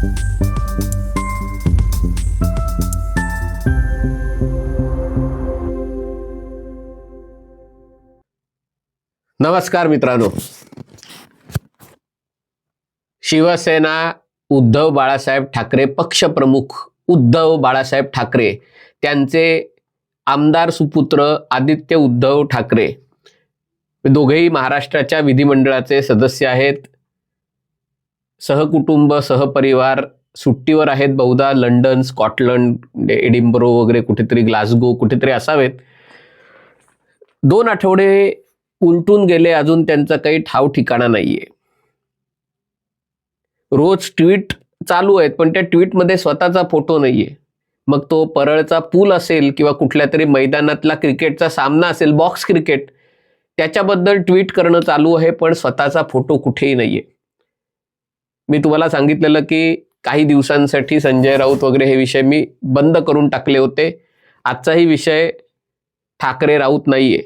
नमस्कार मित्रांनो. शिवसेना उद्धव बाळासाहेब ठाकरे पक्षप्रमुख उद्धव बाळासाहेब ठाकरे त्यांचे आमदार सुपुत्र आदित्य उद्धव ठाकरे. दोघेही महाराष्ट्राच्या विधिमंडळाचे सदस्य आहेत. सहकुटुंब सहपरिवार सुट्टीवर आहेत बहुधा. लंडन स्कॉटलंड एडिंबरो वगैरे कुठेतरी ग्लासगो कुठेतरी असावेत. दोन आठवडे उलटून गेले अजून त्यांचा काही ठाव ठिकाणा नाहीये. रोज ट्विट चालू आहेत पण त्या ट्विटमध्ये स्वतःचा फोटो नाहीये. मग तो परळचा पूल असेल किंवा कुठल्या तरी मैदानातला क्रिकेटचा सामना असेल बॉक्स क्रिकेट त्याच्याबद्दल ट्विट करणं चालू आहे पण स्वतःचा फोटो कुठेही नाहीये. मी तुम्हाला सांगितलेलं की काही दिवसांसाठी संजय राऊत वगैरे हे विषय मी बंद करून टाकले होते. आजचाही विषय ठाकरे राऊत नाहीये.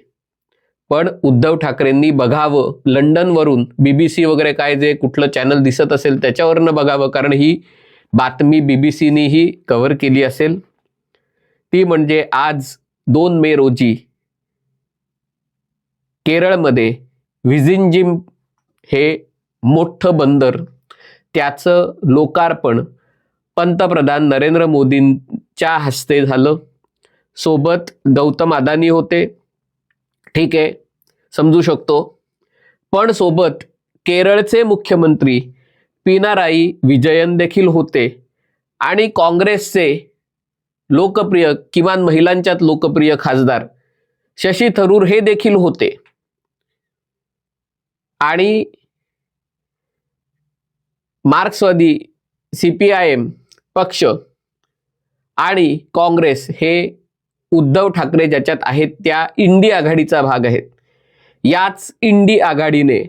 पण उद्धव ठाकरेंनी बघावं. लंडनवरून बीबीसी वगैरे काय जे कुठलं चॅनल दिसत असेल त्याच्यावरनं बघावं. कारण ही बातमी बीबीसीनीही कव्हर केली असेल. ती म्हणजे आज दोन मे रोजी केरळमध्ये व्हिजिंजिम हे मोठं बंदर त्याचं लोकार्पण पंतप्रधान नरेंद्र मोदींच्या हस्ते झालं. सोबत गौतम अदानी होते. ठीक आहे. समजू शकतो. पण सोबत केरळचे मुख्यमंत्री पिनाराई विजयन देखील होते. आणि काँग्रेसचे लोकप्रिय किमान महिलांच्यात लोकप्रिय खासदार शशी थरूर हे देखील होते. आणि मार्क्सवादी सी पी आय एम पक्ष आणि काँग्रेस हे उद्धव ठाकरे ज्याच्यात आहेत त्या इंडी आघाडीचा भाग आहेत. याच इंडी आघाडीने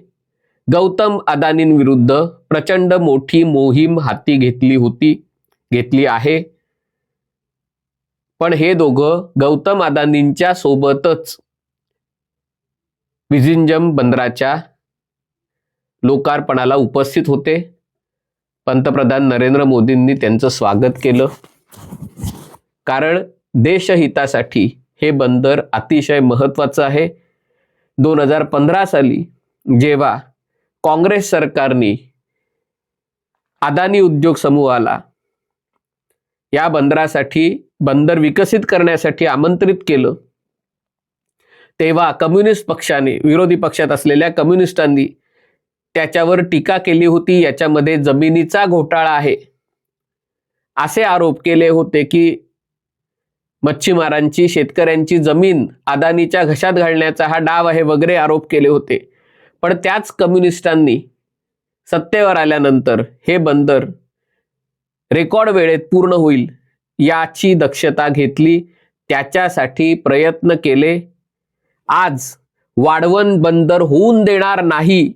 गौतम अदानींविरुद्ध प्रचंड मोठी मोहीम हाती घेतली होती घेतली आहे. पण हे दोघं गौतम अदानींच्या सोबतच विझिंजम बंदराच्या लोकार्पणाला उपस्थित होते. पंतप्रधान नरेंद्र मोदींनी त्यांचं स्वागत केलं. कारण देशहितासाठी हे बंदर अतिशय महत्वाचं आहे. दोन हजार पंधरा साली जेव्हा काँग्रेस सरकारने अदानी उद्योग समूहाला या बंदरासाठी बंदर विकसित करण्यासाठी आमंत्रित केलं. तेव्हा कम्युनिस्ट पक्षाने विरोधी पक्षात असलेल्या कम्युनिस्टांनी त्याच्यावर टीका केली होती याच्यामध्ये जमिनीचा घोटाळा आहे. असे आरोप केले होते की मच्छीमारांची शेतकऱ्यांची जमीन अदानीच्या घशात घालण्याचा हा डाव आहे वगैरे आरोप केले होते. पण त्याच कम्युनिस्टांनी सत्तेवर आल्यानंतर हे बंदर रेकॉर्ड वेळेत पूर्ण होईल याची दक्षता घेतली. त्याच्यासाठी प्रयत्न केले. आज वाढवण बंदर होऊन देणार नाही.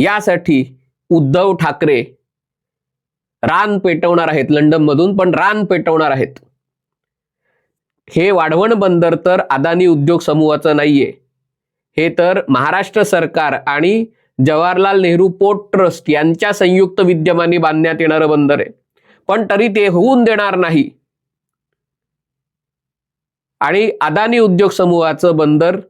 यासाठी उद्धव ठाकरे रान पेटवणार आहेत लंडनमधून पण रान पेटवणार आहेत. हे वाढवण बंदर तर अदानी उद्योग समूहाचं नाहीये. हे तर महाराष्ट्र सरकार आणि जवाहरलाल नेहरू पोर्ट ट्रस्ट यांच्या संयुक्त विद्यमाने बांधण्यात येणारं बंदर आहे. पण तरी ते होऊन देणार नाही. आणि अदानी उद्योग समूहाचं बंदर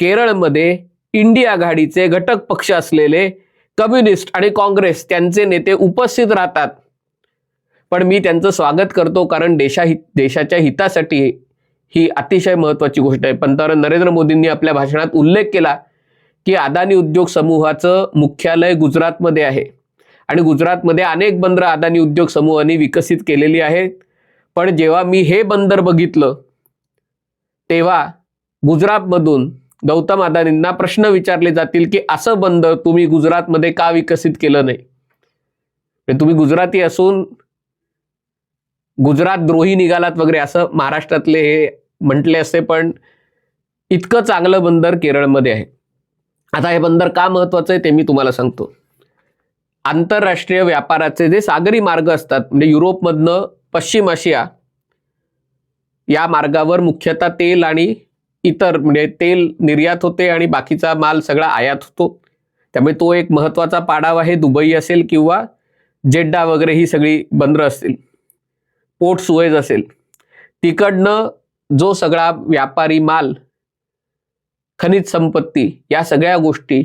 केरळमध्ये इंडिया आघाडीचे घटक पक्ष असलेले कम्युनिस्ट आणि काँग्रेस त्यांचे नेते उपस्थित राहतात. पण मी त्यांचं स्वागत करतो कारण देशाहित देशाच्या हितासाठी ही अतिशय महत्वाची गोष्ट आहे. पंतप्रधान नरेंद्र मोदींनी आपल्या भाषणात उल्लेख केला की अदानी उद्योग समूहाचं मुख्यालय गुजरातमध्ये आहे. आणि गुजरातमध्ये अनेक बंदरं अदानी उद्योग समूहाने विकसित केलेली आहेत. पण जेव्हा मी हे बंदर बघितलं तेव्हा गुजरातमधून गौतम अदानींना प्रश्न विचारले जातील की असं बंदर तुम्ही गुजरातमध्ये का विकसित केलं नाही? म्हणजे तुम्ही गुजराती असून गुजरात द्रोही निघालात वगैरे असं महाराष्ट्रातले हे म्हटले असते पण इतकं चांगलं बंदर केरळमध्ये आहे. आता हे बंदर का महत्वाचं आहे ते मी तुम्हाला सांगतो. आंतरराष्ट्रीय व्यापाराचे जे सागरी मार्ग असतात म्हणजे युरोपमधनं पश्चिम आशिया या मार्गावर मुख्यतः तेल आणि इतर म्हणजे तेल निर्यात होते आणि बाकीचा माल सगळा आयात होतो. त्यामुळे तो एक महत्त्वाचा पाडाव आहे. दुबई असेल किंवा जेड्डा वगैरे ही सगळी बंदरं असतील पोर्ट सुएज असेल तिकडनं जो सगळा व्यापारी माल खनिज संपत्ती या सगळ्या गोष्टी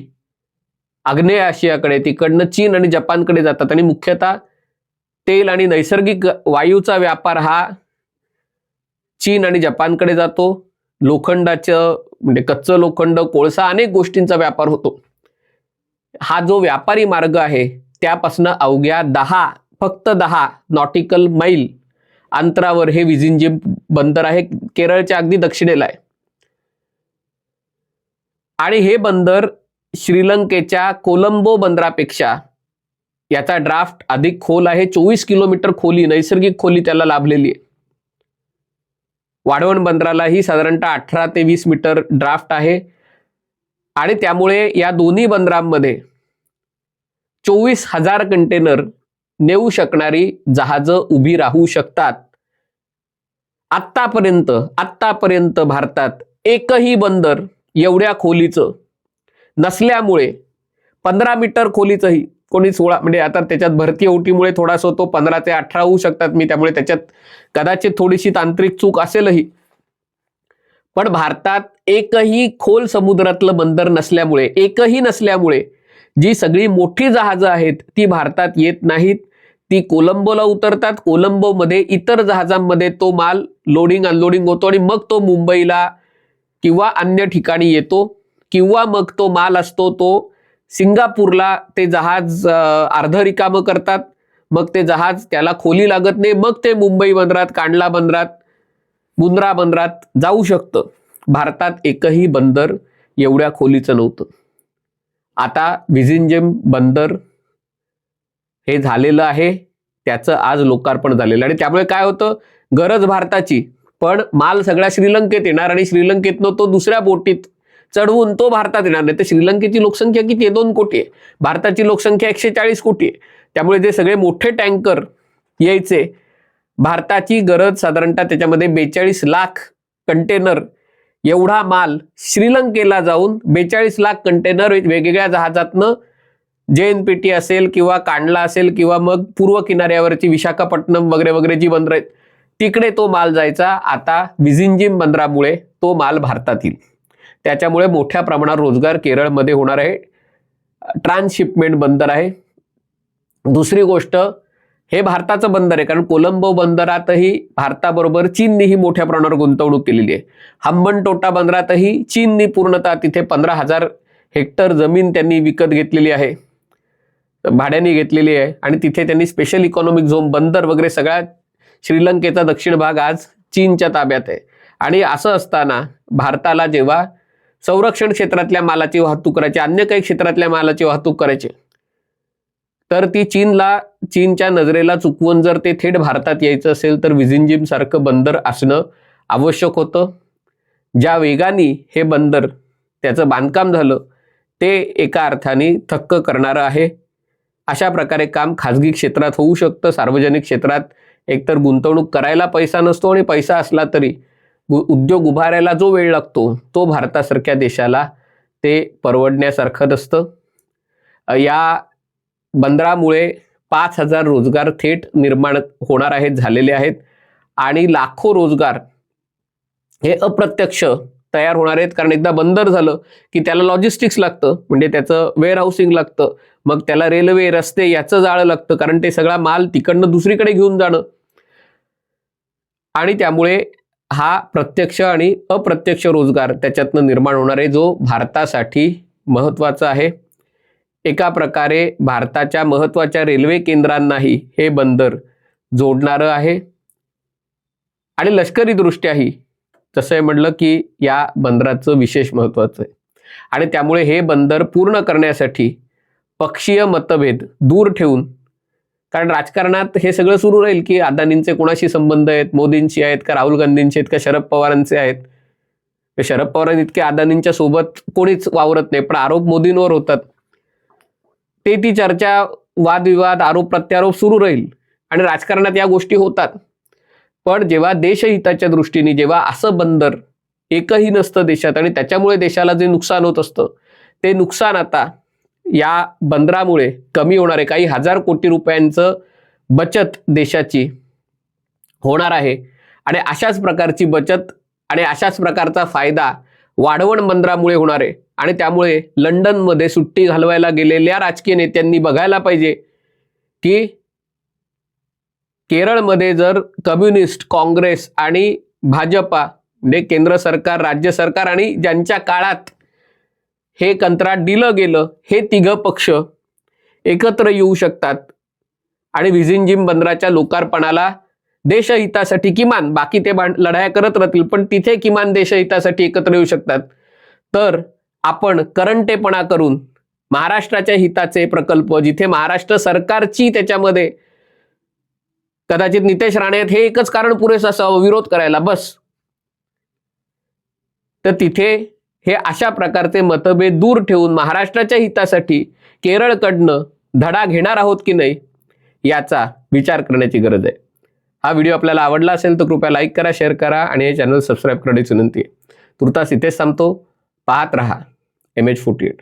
आग्नेय आशियाकडे तिकडनं चीन आणि जपानकडे जातात आणि मुख्यतः तेल आणि नैसर्गिक वायूचा व्यापार हा चीन आणि जपानकडे जातो. लोखंडाचं म्हणजे कच्चं लोखंड कोळसा अनेक गोष्टींचा व्यापार होतो. हा जो व्यापारी मार्ग आहे त्यापासनं अवघ्या दहा फक्त दहा नॉटिकल मैल अंतरावर हे विजिंजिम बंदर आहे केरळच्या अगदी दक्षिणेला आहे. आणि हे बंदर श्रीलंकेच्या कोलंबो बंदरापेक्षा याचा ड्राफ्ट अधिक खोल आहे चोवीस किलोमीटर खोली नैसर्गिक खोली त्याला लाभलेली आहे. वाढवण बंदरालाही साधारणतः अठरा ते वीस मीटर ड्राफ्ट आहे. आणि त्यामुळे या दोन्ही बंदरांमध्ये चोवीस हजार कंटेनर नेऊ शकणारी जहाजं उभी राहू शकतात. आत्तापर्यंत आत्तापर्यंत भारतात एकही बंदर एवढ्या खोलीचं नसल्यामुळे पंधरा मीटर खोलीचंही कोणी सोळा म्हणजे आता त्याच्यात भरती ओटीमुळे थोडासा तो पंधरा ते अठरा होऊ शकतात. मी त्यामुळे त्याच्यात कदाचित थोडीशी तांत्रिक चूक असेलही. पण भारतात एकही खोल समुद्रातलं बंदर नसल्यामुळे एकही नसल्यामुळे जी सगळी मोठी जहाजं आहेत ती भारतात येत नाहीत. ती कोलंबोला उतरतात. कोलंबोमध्ये इतर जहाजांमध्ये तो माल लोडिंग अनलोडिंग होतो आणि मग तो मुंबईला किंवा अन्य ठिकाणी येतो. किंवा मग तो माल असतो तो सिंगापूरला ते जहाज अर्ध रिकामं करतात. मग ते जहाज त्याला खोली लागत नाही. मग ते मुंबई बंदरात कांडला बंदरात मुंद्रा बंदरात जाऊ शकतं. भारतात एकही बंदर एवढ्या खोलीचं नव्हतं. आता विझिंजेम बंदर हे झालेलं आहे. त्याचं आज लोकार्पण झालेलं आहे. आणि त्यामुळे काय होतं? गरज भारताची. पण माल सगळ्या श्रीलंकेत येणार आणि श्रीलंकेतनं तो दुसऱ्या बोटीत चढवून तो भारतात येणार नाही. तर श्रीलंकेची लोकसंख्या किती आहे? दोन कोटी आहे. भारताची लोकसंख्या एकशे चाळीस कोटी आहे. त्यामुळे जे सगळे मोठे टँकर यायचे भारताची गरज साधारणतः त्याच्यामध्ये बेचाळीस लाख कंटेनर एवढा माल श्रीलंकेला जाऊन बेचाळीस लाख कंटेनर वेगवेगळ्या जहाजातनं जे एन पी टी असेल किंवा कांडला असेल किंवा मग पूर्व किनाऱ्यावरची विशाखापट्टणम वगैरे वगैरे जी बंदर आहेत तिकडे तो माल जायचा. आता विझिंजिम बंदरामुळे तो माल भारतात येईल. त्याच्यामुळे मोठ्या प्रमाणात रोजगार केरळमध्ये होणार आहे. ट्रान्सशिपमेंट बंदर आहे. दुसरी गोष्ट हे भारताचं बंदर आहे कारण कोलंबो बंदरातही भारताबरोबर चीननेही मोठ्या प्रमाणावर गुंतवणूक केलेली आहे. हंबनटोटा बंदरातही चीननी पूर्णतः तिथे पंधरा हजार हेक्टर जमीन त्यांनी विकत घेतलेली आहे. भाड्याने घेतलेली आहे. आणि तिथे त्यांनी स्पेशल इकॉनॉमिक झोन बंदर वगैरे सगळ्या श्रीलंकेचा दक्षिण भाग आज चीनच्या ताब्यात आहे. आणि असं असताना भारताला जेव्हा संरक्षण क्षेत्रातल्या मालाची वाहतूक करायची अन्य काही क्षेत्रातल्या मालाची वाहतूक करायची. तर ती चीनला चीनच्या नजरेला चुकवून जर ते थेट भारतात यायचं असेल तर विझिंजिम सारखं बंदर असणं आवश्यक होतं. ज्या वेगाने हे बंदर त्याचं बांधकाम झालं ते एका अर्थाने थक्क करणारं आहे. अशा प्रकारे काम खाजगी क्षेत्रात होऊ शकतं. सार्वजनिक क्षेत्रात एकतर गुंतवणूक करायला पैसा नसतो आणि पैसा असला तरी उद्योग उभारायला जो वेळ लागतो तो भारतासारख्या देशाला ते परवडण्यासारखं नसतं. या बंदरामुळे पाच हजार रोजगार थेट निर्माण होणार आहेत झालेले आहेत आणि लाखो रोजगार हे अप्रत्यक्ष तयार होणार आहेत. कारण एकदा बंदर झालं की त्याला लॉजिस्टिक्स लागतं म्हणजे त्याचं वेअर हाऊसिंग लागतं मग त्याला रेल्वे रस्ते याचं जाळं लागतं कारण ते सगळा माल तिकडनं दुसरीकडे घेऊन जाणं. आणि त्यामुळे हा प्रत्यक्ष आणि अप्रत्यक्ष रोजगार त्याच्यातनं निर्माण होणार आहे जो भारतासाठी महत्त्वाचा आहे. एका प्रकारे भारताच्या महत्त्वाच्या रेल्वे केंद्रांनाही हे बंदर जोडणारं आहे. आणि लष्करी दृष्ट्याही म्हटलं की या बंदराचं विशेष महत्त्वाचं आहे. आणि त्यामुळे हे बंदर पूर्ण करण्यासाठी पक्षीय मतभेद दूर ठेवून कारण राजकारणात हे सगळं सुरू राहील की अदानींचे कोणाशी संबंध आहेत मोदींशी आहेत का राहुल गांधींचे आहेत का शरद पवारांचे आहेत? शरद पवारांनी इतके अदानींच्या सोबत कोणीच वावरत नाही पण आरोप मोदींवर होतात. ते ती चर्चा वादविवाद आरोप प्रत्यारोप सुरू राहील आणि राजकारणात या गोष्टी होतात. पण जेव्हा देशहिताच्या दृष्टीने जेव्हा असं बंदर एकही नसतं देशात आणि त्याच्यामुळे देशाला जे नुकसान होत असतं ते नुकसान आता या बंदरामुळे कमी होणारे काही हजार कोटी रुपयांचं बचत देशाची होणार आहे. आणि अशाच प्रकारची बचत आणि अशाच प्रकारचा फायदा वाढवण बंदरामुळे होणार आहे. आणि त्यामुळे लंडनमध्ये सुट्टी घालवायला गेलेल्या राजकीय नेत्यांनी बघायला पाहिजे की केरळमध्ये जर कम्युनिस्ट काँग्रेस आणि भाजपा ने केंद्र सरकार राज्य सरकार आणि ज्यांच्या काळात हे कंत्राट दिलं गेलं हे तिघं पक्ष एकत्र येऊ शकतात. आणि व्हिजिंजिम बंदराच्या लोकार्पणाला देशहितासाठी किमान बाकी ते लढाया करत राहतील पण तिथे किमान देशहितासाठी एकत्र येऊ शकतात. तर आपण करंटेपणा करून महाराष्ट्राच्या हिताचे प्रकल्प जिथे महाराष्ट्र सरकारची त्याच्यामध्ये कदाचित नितेश राणे आहेत हे एकच कारण पुरेसं असावं विरोध करायला बस. तर तिथे हे अशा प्रकारचे मतभेद दूर ठेवून महाराष्ट्राच्या हितासाठी केरळकडनं धडा घेणार आहोत की नाही याचा विचार करण्याची गरज आहे. हा व्हिडिओ आपल्याला आवडला असेल तर कृपया लाईक करा शेअर करा आणि हे चॅनल सबस्क्राईब करण्याची विनंती आहे. तुर्तास इथेच सांगतो पाहत रहा. M H forty eight